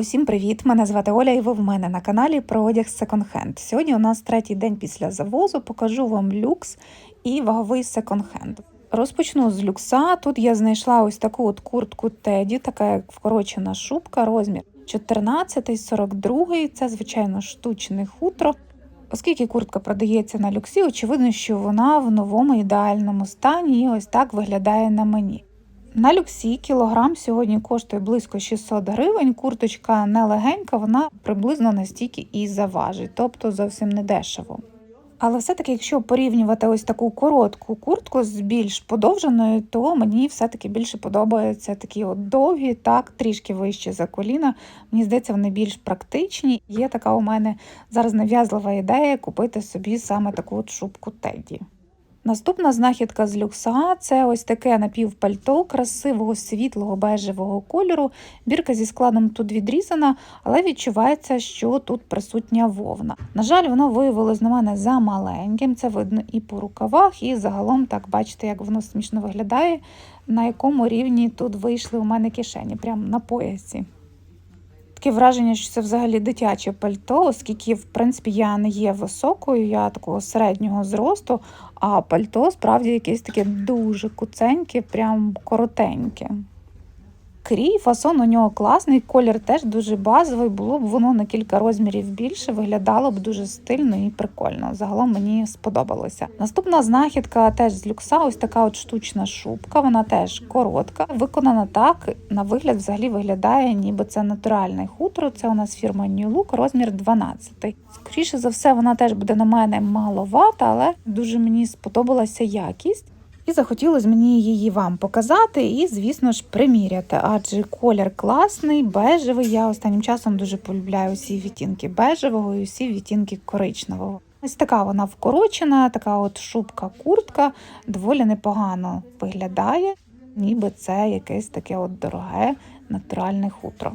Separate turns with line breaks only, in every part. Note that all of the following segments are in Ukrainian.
Усім привіт! Мене звати Оля, і ви в мене на каналі про одяг секонд-хенд. Сьогодні у нас третій день після завозу. Покажу вам люкс і ваговий секонд-хенд. Розпочну з люкса. Тут я знайшла ось таку от куртку Теді, така як вкорочена шубка, розмір 14, 42. Це звичайно штучне хутро. Оскільки куртка продається на люксі, очевидно, що вона в новому ідеальному стані і ось так виглядає на мені. На люксі кілограм сьогодні коштує близько 600 гривень. Курточка не легенька, вона приблизно настільки і заважить, тобто зовсім не дешево. Але все-таки, якщо порівнювати ось таку коротку куртку з більш подовженою, то мені все-таки більше подобаються такі от довгі, так, трішки вищі за коліна. Мені здається, вони більш практичні. Є така у мене зараз нав'язлива ідея купити собі саме таку от шубку Теді. Наступна знахідка з люкса це ось таке напівпальто красивого світлого бежевого кольору. Бірка зі складом тут відрізана, але відчувається, що тут присутня вовна. На жаль, воно виявилось на мене за маленьким. Це видно і по рукавах, і загалом так бачите, як воно смішно виглядає, на якому рівні тут вийшли у мене кишені, прямо на поясі. Таке враження, що це взагалі дитяче пальто, оскільки, в принципі, я не є високою, я такого середнього зросту, а пальто справді якесь таке дуже куценьке, прям коротеньке. Крій, фасон у нього класний, колір теж дуже базовий, було б воно на кілька розмірів більше, виглядало б дуже стильно і прикольно. Загалом мені сподобалося. Наступна знахідка теж з люкса, ось така от штучна шубка, вона теж коротка. Виконана так, на вигляд взагалі виглядає, ніби це натуральне хутро. Це у нас фірма New Look, розмір 12. Скоріше за все, вона теж буде на мене маловата, але дуже мені сподобалася якість. І захотілося мені її вам показати і, звісно ж, приміряти, адже колір класний, бежевий. Я останнім часом дуже полюбляю усі відтінки бежевого і усі відтінки коричневого. Ось така вона вкорочена, така от шубка-куртка, доволі непогано виглядає, ніби це якесь таке от дороге натуральне хутро.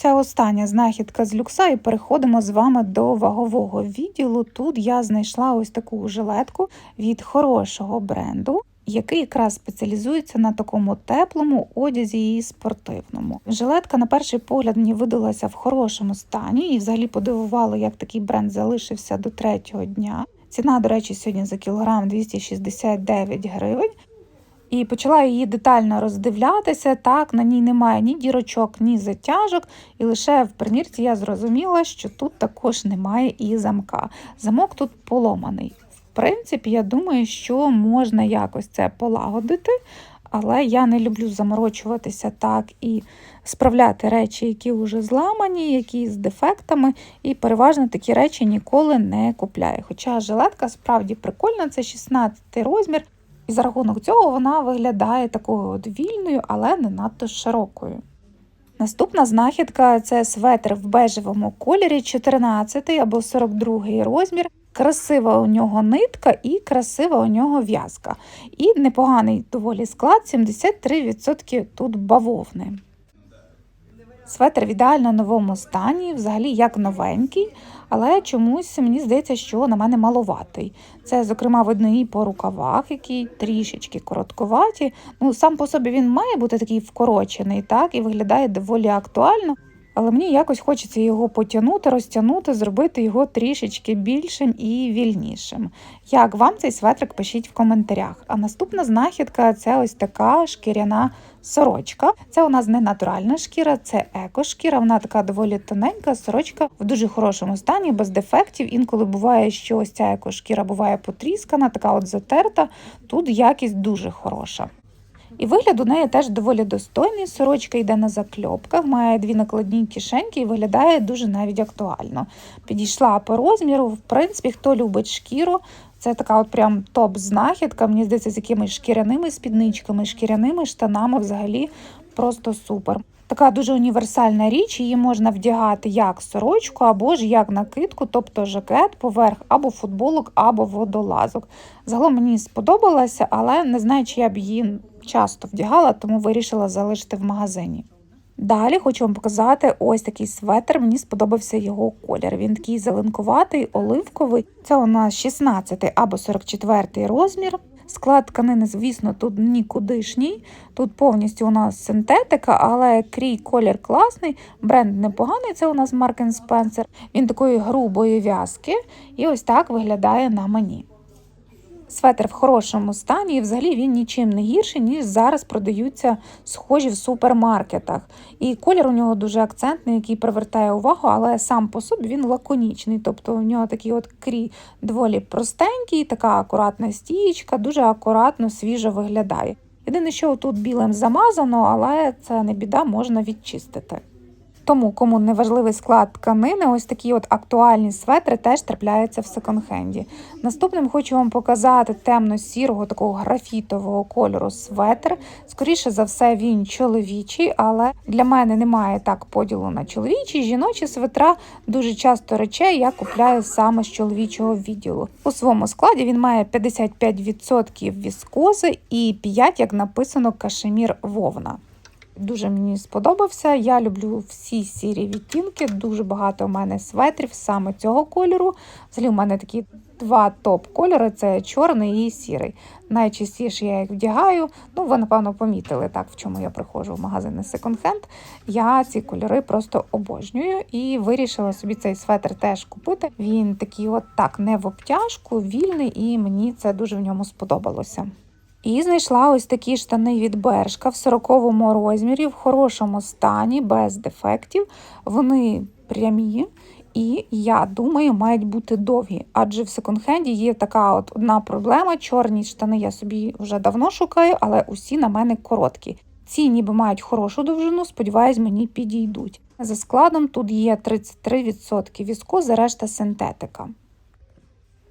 Це остання знахідка з люкса, і переходимо з вами до вагового відділу. Тут я знайшла ось таку жилетку від хорошого бренду, який якраз спеціалізується на такому теплому одязі і спортивному. Жилетка, на перший погляд, мені видалася в хорошому стані, і взагалі подивувало, як такий бренд залишився до третього дня. Ціна, до речі, сьогодні за кілограм 269 гривень. І почала її детально роздивлятися. Так, на ній немає ні дірочок, ні затяжок, і лише в примірці я зрозуміла, що тут також немає і замка. Замок тут поломаний. В принципі, я думаю, що можна якось це полагодити, але я не люблю заморочуватися так і справляти речі, які вже зламані, які з дефектами, і переважно такі речі ніколи не купляю. Хоча жилетка справді прикольна, це 16 розмір. І за рахунок цього вона виглядає такою от вільною, але не надто широкою. Наступна знахідка це светр в бежевому кольорі, 14 або 42 розмір. Красива у нього нитка і красива у нього в'язка. І непоганий доволі склад, 73% тут бавовни. Светр в ідеально новому стані, взагалі як новенький, але чомусь мені здається, що на мене маловатий. Це, зокрема, видно і по рукавах, які трішечки коротковаті. Ну, Сам по собі він має бути такий вкорочений, так, і виглядає доволі актуально. Але мені якось хочеться його потягнути, розтягнути, зробити його трішечки більшим і вільнішим. Як вам цей светрик, пишіть в коментарях. А наступна знахідка це ось така шкіряна сорочка. Це у нас не натуральна шкіра, це еко-шкіра. Вона така доволі тоненька, сорочка в дуже хорошому стані, без дефектів. Інколи буває, що ось ця еко-шкіра буває потріскана, така от затерта. Тут якість дуже хороша. І вигляд у неї теж доволі достойний. Сорочка йде на закльопках, має дві накладні кишеньки і виглядає дуже навіть актуально. Підійшла по розміру. В принципі, хто любить шкіру, це така от прям топ-знахідка. Мені здається, з якимись шкіряними спідничками, шкіряними штанами взагалі просто супер. Така дуже універсальна річ, її можна вдягати як сорочку, або ж як накидку, тобто жакет поверх або футболок, або водолазок. Загалом мені сподобалося, але не знаю, чи я б її часто вдягала, тому вирішила залишити в магазині. Далі хочу вам показати ось такий светр. Мені сподобався його колір. Він такий зеленкуватий, оливковий. Це у нас 16 або 44 розмір. Склад тканини, звісно, тут нікудишній. Тут повністю у нас синтетика, але крій колір класний, бренд непоганий. Це у нас Mark Spencer. Він такої грубої в'язки, і ось так виглядає на мені. Светр в хорошому стані, і взагалі він нічим не гірший, ніж зараз продаються схожі в супермаркетах. І колір у нього дуже акцентний, який привертає увагу, але сам по собі він лаконічний. Тобто у нього такий от крій доволі простенький, така акуратна стієчка, дуже акуратно, свіжо виглядає. Єдине, що тут білим замазано, але це не біда, можна відчистити. Тому, кому не важливий склад тканини, ось такі от актуальні светри теж трапляються в секонд-хенді. Наступним хочу вам показати темно-сірого, такого графітового кольору светр. Скоріше за все, він чоловічий, але для мене немає так поділу на чоловічі. Жіночі светра дуже часто речей я купляю саме з чоловічого відділу. У своєму складі він має 55% віскози і 5%, як написано, кашемір вовна. Дуже мені сподобався. Я люблю всі сірі відтінки. Дуже багато у мене светрів саме цього кольору. Взагалі, у мене такі два топ-кольори це чорний і сірий. Найчастіше я їх вдягаю. Ну, ви, напевно, помітили так, в чому я приходжу в магазини секонд-хенд. Я ці кольори просто обожнюю і вирішила собі цей светр теж купити. Він такий, от так, не в обтяжку, вільний, і мені це дуже в ньому сподобалося. І знайшла ось такі штани від Бершка в 40-му розмірі, в хорошому стані, без дефектів. Вони прямі. І я думаю, мають бути довгі. Адже в секонд-хенді є така от одна проблема: чорні штани я собі вже давно шукаю, але усі на мене короткі. Ці ніби мають хорошу довжину, сподіваюсь, мені підійдуть. За складом тут є 33% віскоза, решта синтетика.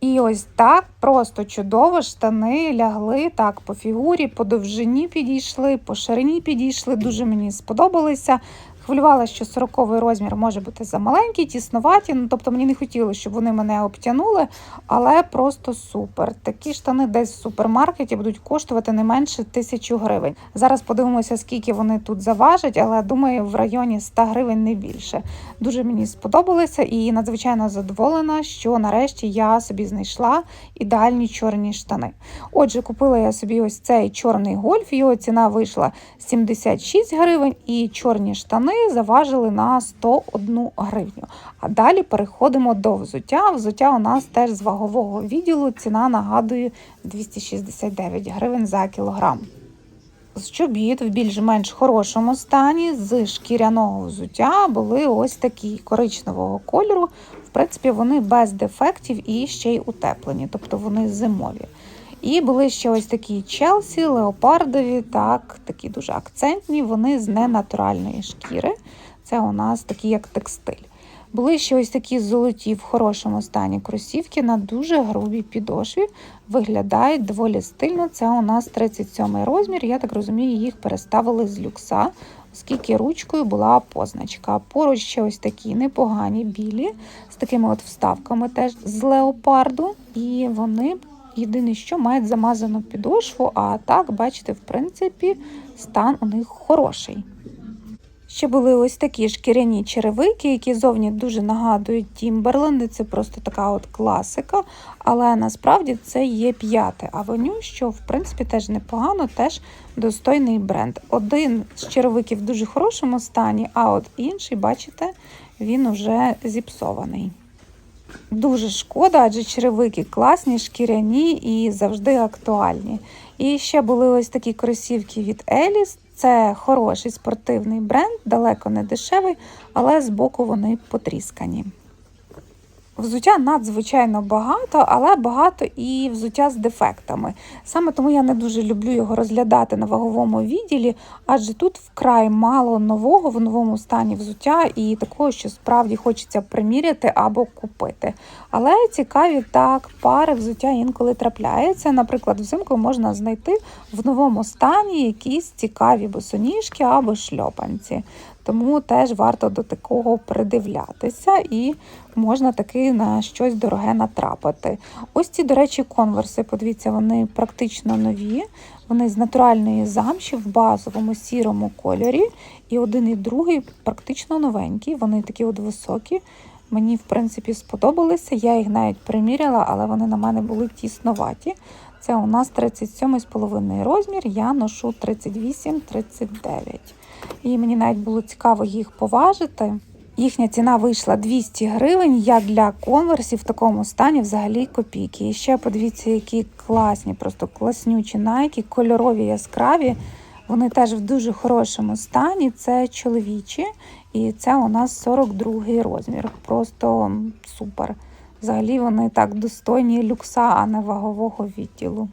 І ось так просто чудово штани лягли так по фігурі, по довжині підійшли, по ширині підійшли. Дуже мені сподобалися. Хвилювала, що 40 розмір може бути замаленький, тіснуваті. Ну, тобто мені не хотілося, щоб вони мене обтянули, але просто супер. Такі штани десь в супермаркеті будуть коштувати не менше тисячу гривень. Зараз подивимося, скільки вони тут заважать, але думаю, в районі 100 гривень не більше. Дуже мені сподобалося і надзвичайно задоволена, що нарешті я собі знайшла ідеальні чорні штани. Отже, купила я собі ось цей чорний гольф, його ціна вийшла 76 гривень, і чорні штани заважили на 101 гривню. А далі переходимо до взуття. Взуття у нас теж з вагового відділу. Ціна нагадує 269 гривень за кілограм. З в більш-менш хорошому стані з шкіряного взуття були ось такі коричневого кольору. В принципі, вони без дефектів і ще й утеплені, тобто вони зимові. І були ще ось такі челсі, леопардові, так, такі дуже акцентні, вони з ненатуральної шкіри. Це у нас такі, як текстиль. Були ще ось такі золоті в хорошому стані кросівки на дуже грубій підошві. Виглядають доволі стильно. Це у нас 37 розмір. Я так розумію, їх переставили з люкса, оскільки ручкою була позначка. Поруч ще ось такі непогані білі, з такими от вставками теж з леопарду. І вони єдине, що мають замазану підошву, а так, бачите, в принципі, стан у них хороший. Ще були ось такі шкіряні черевики, які зовні дуже нагадують Тімберленди. Це просто така от класика. Але насправді це є п'яте авеню, що в принципі теж непогано, теж достойний бренд. Один з черевиків в дуже хорошому стані, а от інший, бачите, він уже зіпсований. Дуже шкода, адже черевики класні, шкіряні і завжди актуальні. І ще були ось такі кросівки від Еліс. Це хороший спортивний бренд, далеко не дешевий, але збоку вони потріскані. Взуття надзвичайно багато, але багато і взуття з дефектами. Саме тому я не дуже люблю його розглядати на ваговому відділі, адже тут вкрай мало нового в новому стані взуття і такого, що справді хочеться приміряти або купити. Але цікаві так, пари взуття інколи трапляються. Наприклад, взимку можна знайти в новому стані якісь цікаві босоніжки або шльопанці. Тому теж варто до такого придивлятися і можна таки на щось дороге натрапити. Ось ці, до речі, конверси, подивіться, вони практично нові. Вони з натуральної замші в базовому сірому кольорі. І один і другий практично новенькі. Вони такі от високі. Мені, в принципі, сподобалися. Я їх навіть приміряла, але вони на мене були тісноваті. Це у нас 37,5 розмір, я ношу 38-39. І мені навіть було цікаво їх поважити. Їхня ціна вийшла 200 гривень. Як для конверсів в такому стані взагалі копійки. І ще подивіться, які класні, просто класнючі найки, кольорові яскраві. Вони теж в дуже хорошому стані. Це чоловічі, і це у нас 42 розмір. Просто супер. Взагалі вони так достойні люкса, а не вагового відділу.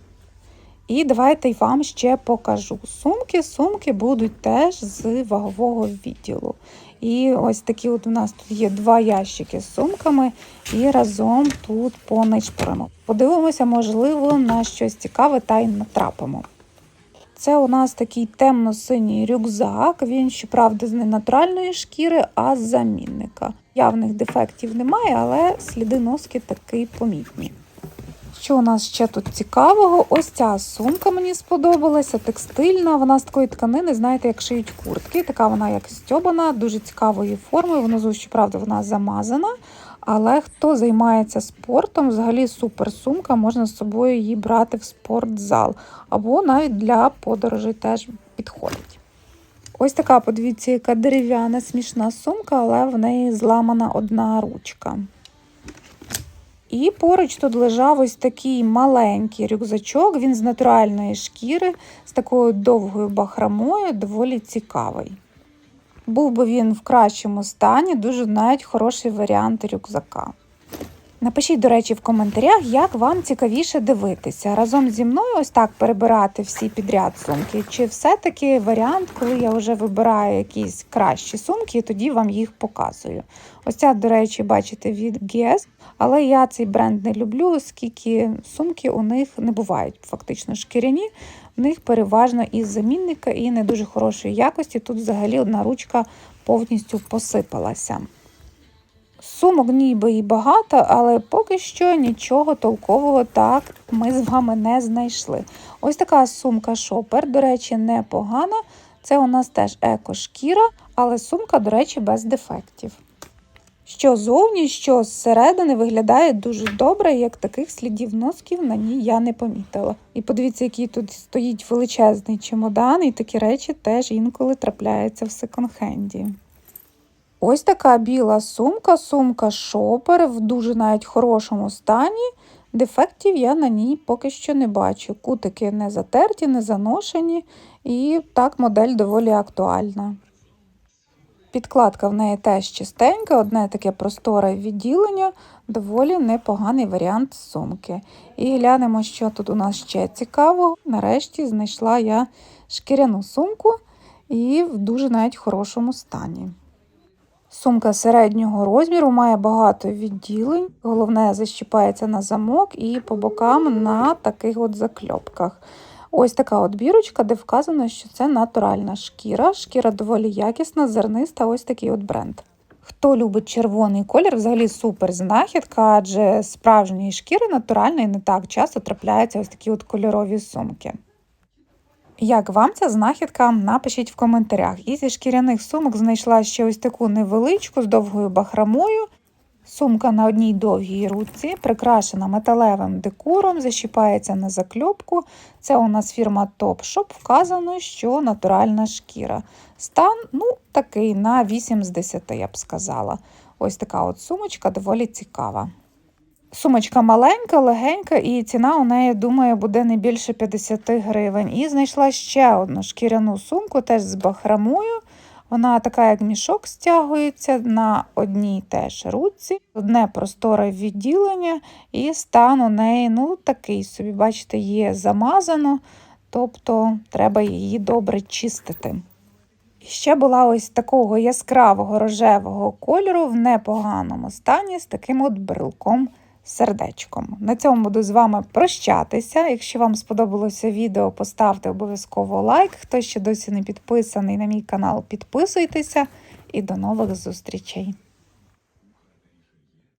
І давайте вам ще покажу. Сумки. Сумки будуть теж з вагового відділу. І ось такі от у нас тут є два ящики з сумками, і разом тут понишпоримо. Подивимося, можливо, на щось цікаве та й натрапимо. Це у нас такий темно-синій рюкзак. Він, щоправда, з не натуральної шкіри, а з замінника. Явних дефектів немає, але сліди носки таки помітні. Що у нас ще тут цікавого? Ось ця сумка мені сподобалася, текстильна. Вона з такої тканини, знаєте, як шиють куртки. Така вона як стьобана, дуже цікавої форми. Внизу, щоправда, вона замазана. Але хто займається спортом, взагалі супер сумка, можна з собою її брати в спортзал. Або навіть для подорожей теж підходить. Ось така, подивіться, яка дерев'яна смішна сумка, але в неї зламана одна ручка. І поруч тут лежав ось такий маленький рюкзачок, він з натуральної шкіри, з такою довгою бахрамою, доволі цікавий. Був би він в кращому стані, дуже навіть хороший варіант рюкзака. Напишіть, до речі, в коментарях, як вам цікавіше дивитися. Разом зі мною ось так перебирати всі підряд сумки. Чи все-таки варіант, коли я вже вибираю якісь кращі сумки, і тоді вам їх показую. Ось ця, до речі, бачите, від Guess, але я цей бренд не люблю, оскільки сумки у них не бувають фактично шкіряні. В них переважно із замінника і не дуже хорошої якості. Тут взагалі одна ручка повністю посипалася. Сумок ніби і багато, але поки що нічого толкового так ми з вами не знайшли. Ось така сумка шопер, до речі, непогана. Це у нас теж еко-шкіра, але сумка, до речі, без дефектів. Що зовні, що зсередини виглядає дуже добре, як таких слідів носків на ній я не помітила. І подивіться, який тут стоїть величезний чемодан, і такі речі теж інколи трапляються в секонд-хенді. Ось така біла сумка, сумка шопер в дуже навіть хорошому стані. Дефектів я на ній поки що не бачу. Кутики не затерті, не заношені, і так модель доволі актуальна. Підкладка в неї теж чистенька, одне таке просторе відділення, доволі непоганий варіант сумки. І глянемо, що тут у нас ще цікавого. Нарешті знайшла я шкіряну сумку і в дуже навіть хорошому стані. Сумка середнього розміру має багато відділень. Головне, защіпається на замок і по бокам на таких от закльопках. Ось така от бірочка, де вказано, що це натуральна шкіра. Шкіра доволі якісна, зерниста, ось такий от бренд. Хто любить червоний колір, взагалі супер знахідка, адже справжньої шкіри натуральної не так часто трапляються ось такі от кольорові сумки. Як вам ця знахідка? Напишіть в коментарях. І зі шкіряних сумок знайшла ще ось таку невеличку з довгою бахрамою. Сумка на одній довгій руці, прикрашена металевим декором, защіпається на закльопку. Це у нас фірма Topshop. Вказано, що натуральна шкіра. Стан ну, такий на 8 з 10, я б сказала. Ось така от сумочка доволі цікава. Сумочка маленька, легенька, і ціна у неї, думаю, буде не більше 50 гривень. І знайшла ще одну шкіряну сумку, теж з бахрамою. Вона така, як мішок, стягується на одній теж руці, одне просторе відділення, і стан у неї ну, такий собі, бачите, є замазано, тобто треба її добре чистити. Ще була ось такого яскравого рожевого кольору в непоганому стані з таким от брелком сердечком. На цьому буду з вами прощатися. Якщо вам сподобалося відео, поставте обов'язково лайк. Хто ще досі не підписаний на мій канал, підписуйтеся і до нових зустрічей!